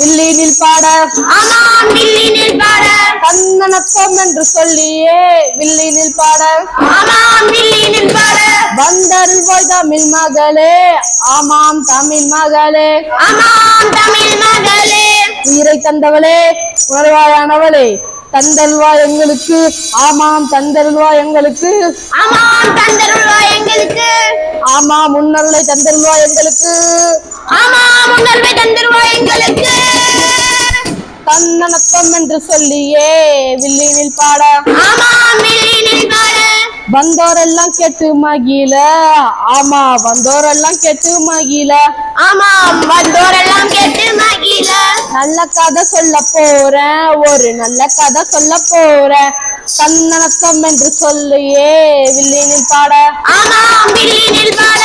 வில்லினில் பாட ஆமாம் வில்லினில் பாட தன்னனத்தம் என்று சொல்லியே வில்லினில் பாட ஆமாம் வில்லினில் பாட வந்தருள்வாய் தமிழ் மகளே ஆமாம் தமிழ் மகளே. ஆமாம் தமிழ் மகளே. உயிரை தந்தவளே உணர்வாயானவளே தந்தல்வா எங்களுக்கு. ஆமாம் தந்தருள்வா எங்களுக்கு. ஆமாம் தந்தருள்வா எங்களுக்கு. ஆமாம் முன்னருளை தந்தருள்வா எங்களுக்கு. ஆமாம் உணர்வை எங்களுக்கு. என்று சொல்லியே வில்லினில் பாட. ஆமாம் வில்லினில் பாட. வந்தோரெல்லாம் கேட்டு மகிழ. ஆமா வந்தோரெல்லாம் கேட்டு மகிழ. ஆமாம் வந்தோரெல்லாம் கேட்டு மகிழ. நல்ல கதை சொல்ல போறேன் ஒரு நல்ல கதை சொல்ல போறேன் தன்னனத்தம் என்று சொல்லியே வில்லினில் பாட. ஆமாம் வில்லினில் பாட.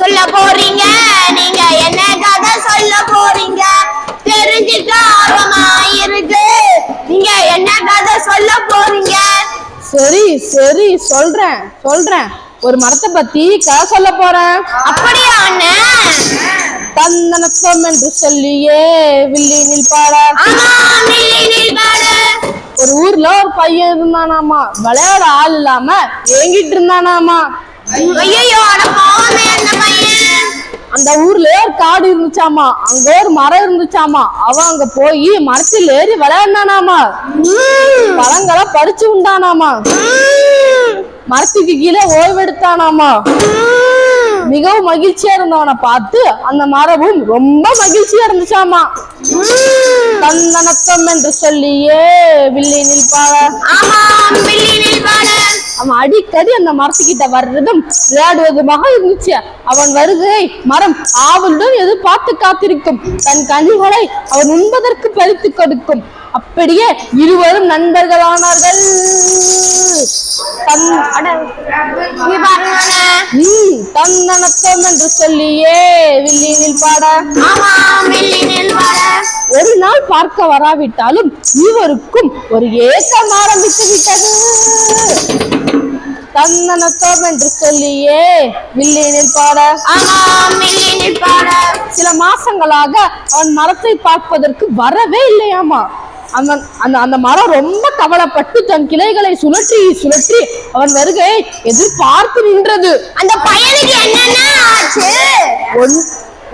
சொல்ல போறீங்க? நீங்க என்ன கதை சொல்ல போறீங்க? தெரிஞ்சுக்க ஆர்வமா இருக்கு நீங்க என்ன கதை சொல்ல போறீங்க? சரி சரி சொல்றேன் சொல்றேன். ஒரு மரத்தை பத்தி கதை சொல்ல போறேன். அப்படியா தந்தனத்தம் என்று சொல்லியே வில்லினில் பாட. ஒரு ஊர்ல ஒரு பையன் இருந்தானாமா? விளையாட ஆள் இல்லாம ஏங்கிட்டு இருந்தானாமா? அந்த ஊர்ல ஒரு காடு இருந்துச்சாமா? அங்க ஒரு மரம் இருந்துச்சாமா? அவன் அங்க போய் மரத்தில் ஏறி விளையாடினானாமா பழங்களை பறிச்சு உண்டானாமா? மரத்துக்கு கீழே ஓய்வெடுத்தானாமா? மிகவும் மகிழ்ச்சியா இருந்தவனை பார்த்து அந்த மரமும் ரொம்ப மகிழ்ச்சியா இருந்துச்சாமா? தன்னனத்தம் என்று சொல்லியே வில்லினில் பாட அவன் அடிக்கடி அந்த மரத்துக்கிட்ட வர்றதும் விளையாடுவதுமாக இருந்துச்சு. அவன் வருகை மரம் ஆவலுடன் எதிர்பார்த்து காத்திருக்கும். தன் கனிகளை அவன் உண்பதற்கு பறித்து கொடுக்கும். அப்படியே இருவரும் நண்பர்களானார்கள். தன் தன்னனத்தம் என்று சொல்லியே வில்லியனில் பாட. ஒரு நாள் பார்க்க வராவிட்டாலும் இருவருக்கும் ஒரு ஏக்கம் ஆரம்பித்து விட்டது. தன்னனத்தம் என்று சொல்லியே வில்லினில் பாட ஆமாம் வில்லினில் பாட சில மாசங்களாக அவன் மரத்தை பார்ப்பதற்கு வரவே இல்லையாமா. அவன் அந்த அந்த மரம் ரொம்ப கவலைப்பட்டு தன் கிளைகளை சுழற்றி சுழற்றி அவன் வருகையை எதிர்பார்த்து நின்றது. அந்த பையனுக்கு என்னென்ன ஆச்சு? ஒன்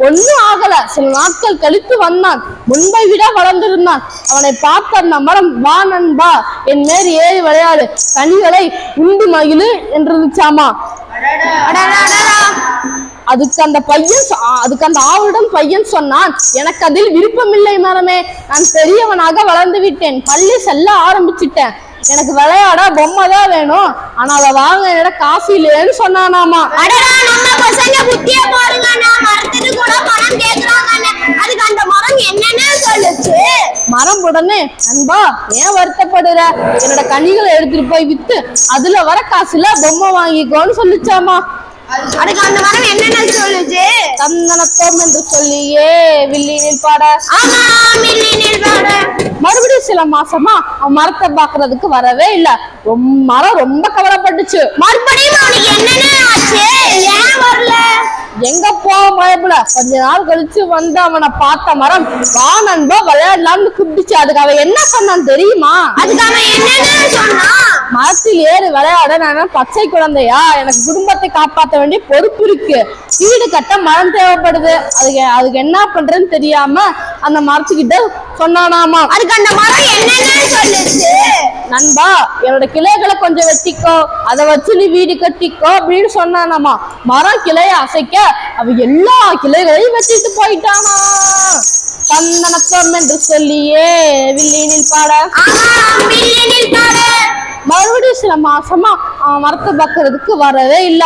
ஒன்னும் ஆகல. சில நாட்கள் கழித்து வந்தான். முன்பை விட வளர்ந்திருந்தான். அவனை பார்த்த அந்த மரம் வா நண்பா என் மேல் ஏறி விளையாடு. கனிகளை உண்டு மகிழு என்றிருச்சாமா அடடடடா. அதுக்கு அந்த பையன் அதுக்கு அந்த ஆவிடம் பையன் சொன்னான் எனக்கு அதில் விருப்பமில்லை மரமே நான் பெரியவனாக வளர்ந்து விட்டேன் பள்ளி செல்ல ஆரம்பிச்சிட்டேன் எனக்கு விளையாட பொம்மை தான் வேணும். ஆனா அதை வாங்க என்னிடம் காசு இல்லையேன்னு சொன்னானாமா. அடடா நம்ம பசங்க புத்திய பாருங்க நான் மரத்துக்கு கூட பணம் கேக்குறாங்க அதுக்கு அந்த மரம் என்னென்ன சொல்லுச்சு. மரம் உடனே நண்பா ஏன் வருத்தப்படுற? என்னோட கனிகளை எடுத்துட்டு போய் வித்து அதுல வர காசுல பொம்மை வாங்கிக்கோன்னு சொல்லிச்சாமா. அதுக்கு அந்த மரம் என்னென்ன சொல்லுச்சு. தந்தனத்தம் என்று சொல்லியே வில்லினில் பாட. ஆமா மில்லினில் பாட. மறுபடியும் சில மாசமா அவன் மரத்தை பாக்குறதுக்கு வரவே இல்ல. ரொம்ப மரம் ரொம்ப கவலைப்பட்டுச்சு. மறுபடியும் அவனுக்கு என்னென்ன ஆச்சு? ஏன் வரல? எங்க போக மழைப்புல கொஞ்ச நாள் கழிச்சு வந்து அவனை பார்த்த மரம் வா நண்பா விளையாடலாம்னு கூப்பிட்டுச்சு. அதுக்கு அவன் என்ன சொன்னான் தெரியுமா? அதுக்கு அவன் என்னென்ன சொன்னான். மரத்தில் ஏறி விளையாட நான் பச்சை குழந்தையா? எனக்கு குடும்பத்தை காப்பாற்ற வேண்டிய பொறுப்பு இருக்கு. வீடு கட்ட மரம் தேவைப்படுது. அதுக்கு அதுக்கு என்ன பண்றதுன்னு தெரியாம அந்த மரத்துக்கிட்ட சொன்னானாமா? அதுக்கு அந்த மரம் என்னென்ன சொல்லுச்சு. நண்பா என்னோட கிளைகளை கொஞ்சம் வெட்டிக்கோ. அதை வச்சு நீ வீடு கட்டிக்கோ அப்படின்னு சொன்னானாமா. மரம் கிளைய அசைக்க அவ எல்லா கிளைகளையும் வெட்டிட்டு போயிட்டானா. சந்தனத்தம் என்று சொல்லியே வில்லினில் பாட. ஆமா மில்லினில் பாட. மறுபடியும் சில மாசமா அவன் மரத்தை பார்க்கறதுக்கு வரவே இல்ல.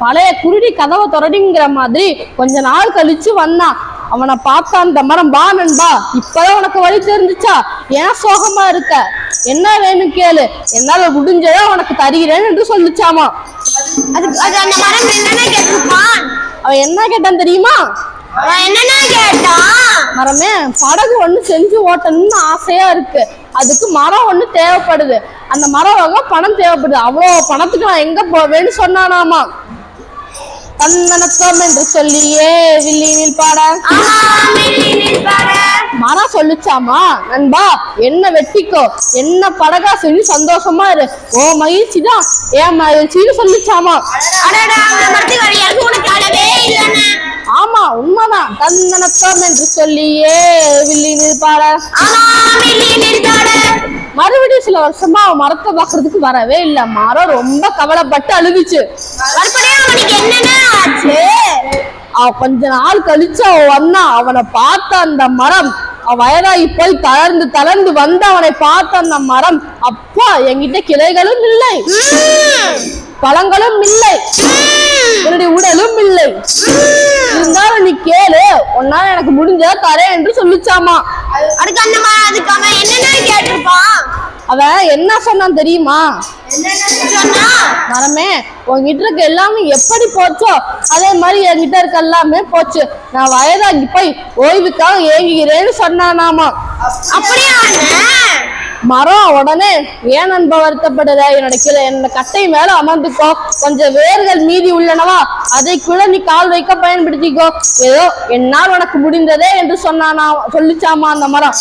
பழைய குருடி கதவை தொடடிங்கிற மாதிரி கொஞ்ச நாள் கழிச்சு வந்தான் அவனை பார்த்தா அந்த மரம் பா நண்பா இப்பதான் உனக்கு வழி தெரிஞ்சுச்சா? ஏன் சோகமா இருக்க? என்ன வேணும் கேளு. என்னால முடிஞ்சதை உனக்கு தருகிறேன் என்று சொல்லிச்சாமா அது அந்த மரம் என்னென்ன கேட்டிருப்பான்? அவன் என்ன கேட்டான் தெரியுமா? அவன் என்னென்ன கேட்டான்? மரமே படகு ஒண்ணு செஞ்சு ஓட்டணும்னு ஆசையா இருக்கு. அதுக்கு மரம் ஒண்ணு தேவைப்படுது. அந்த மரம் வாங்க பணம் தேவைப்படுது. அவ்வளோ பணத்துக்கு நான் எங்க போவேன்னு சொன்னானாமா? தன்னனத்தம் என்று சொல்லியே வில்லினில் பாட மரம் சொல்லுச்சாமா? நண்பா என்ன வெட்டிக்கோ என்ன படகா சொல்லி சந்தோஷமா இரு. ஓ மகிழ்ச்சி தான் ஏன் மகிழ்ச்சின்னு சொல்லுச்சாமா? ஆமா உண்மைதான். தன்னனத்தம் என்று சொல்லியே வில்லி நிற்பாட மறுபடியும் சில வருஷமா அவன் மரத்தை பாக்குறதுக்கு வரவே இல்ல. மரம் ரொம்ப கவலைப்பட்டு அழுதுச்சு. அவ கொஞ்ச நாள் கழிச்சு அவன் வந்தான். அவனை பார்த்த அந்த மரம் வயதாகி போய் தளர்ந்து தளர்ந்து வந்து அவனை பார்த்த அந்த மரம் அப்பா என்கிட்ட கிளைகளும் இல்லை. பழங்களும் இல்லை. என்னுடைய உடலும் இல்லை. இருந்தாலும் நீ கேளு. உன்னால எனக்கு முடிஞ்சா தரேன் என்று சொல்லிச்சாமா. அதுக்கு அந்த அதுக்கு அவன் என்னென்ன கேட்டிருப்பான்? அவன் என்ன சொன்னான் தெரியுமா? மரமே உன்கிட்ட இருக்க எல்லாமே எப்படி போச்சோ அதே மாதிரி என்கிட்ட இருக்க எல்லாமே போச்சு. நான் வயதாகி போய் ஓய்வுக்காக ஏங்குகிறேன்னு சொன்னானாமா. அப்படியா மரம் உடனே ஏன் நண்ப வருத்தப்படுற? என்னோட கீழே என்னோட கட்டை மேல அமர்ந்துக்கோ. கொஞ்சம் வேர்கள் மீதி உள்ளனவா? அதை கூட நீ கால் வைக்க பயன்படுத்திக்கோ. ஏதோ என்னால் உனக்கு முடிந்ததே என்று சொன்னானா சொல்லிச்சாமா அந்த மரம்?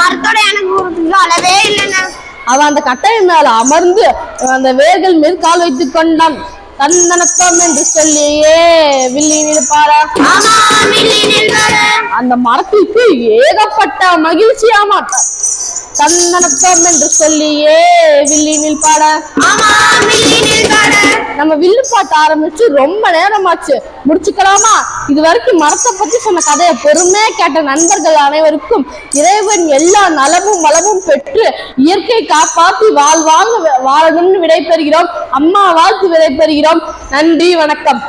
மரத்தோட எனக்கு அளவே இல்லைண்ணே. அவன் அந்த கட்டையின் மேல அமர்ந்து அந்த வேர்கள் மீது கால் வைத்துக் கொண்டான். தன்னனத்தம் என்று சொல்லியே மில்லினில் பாட அந்த மரத்திற்கு ஏகப்பட்ட மகிழ்ச்சியாமா தன்னனத்தம் என்று சொல்லியே மில்லினில் பாட நம்ம வில்லு பாட்டு ஆரம்பிச்சு ரொம்ப நேரமாச்சு. முடிச்சுக்கலாமா? இது வரைக்கும் மரத்தை பத்தி சொன்ன கதையை பொறுமையா கேட்ட நண்பர்கள் அனைவருக்கும் இறைவன் எல்லா நலமும் வளமும் பெற்று இயற்கை காப்பாற்றி வாழ்வாங்க வாழணும்னு விடைபெறுகிறோம். அம்மா வாழ்த்து விடைபெறுகிறோம். நன்றி வணக்கம்.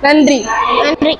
நன்றி. நன்றி.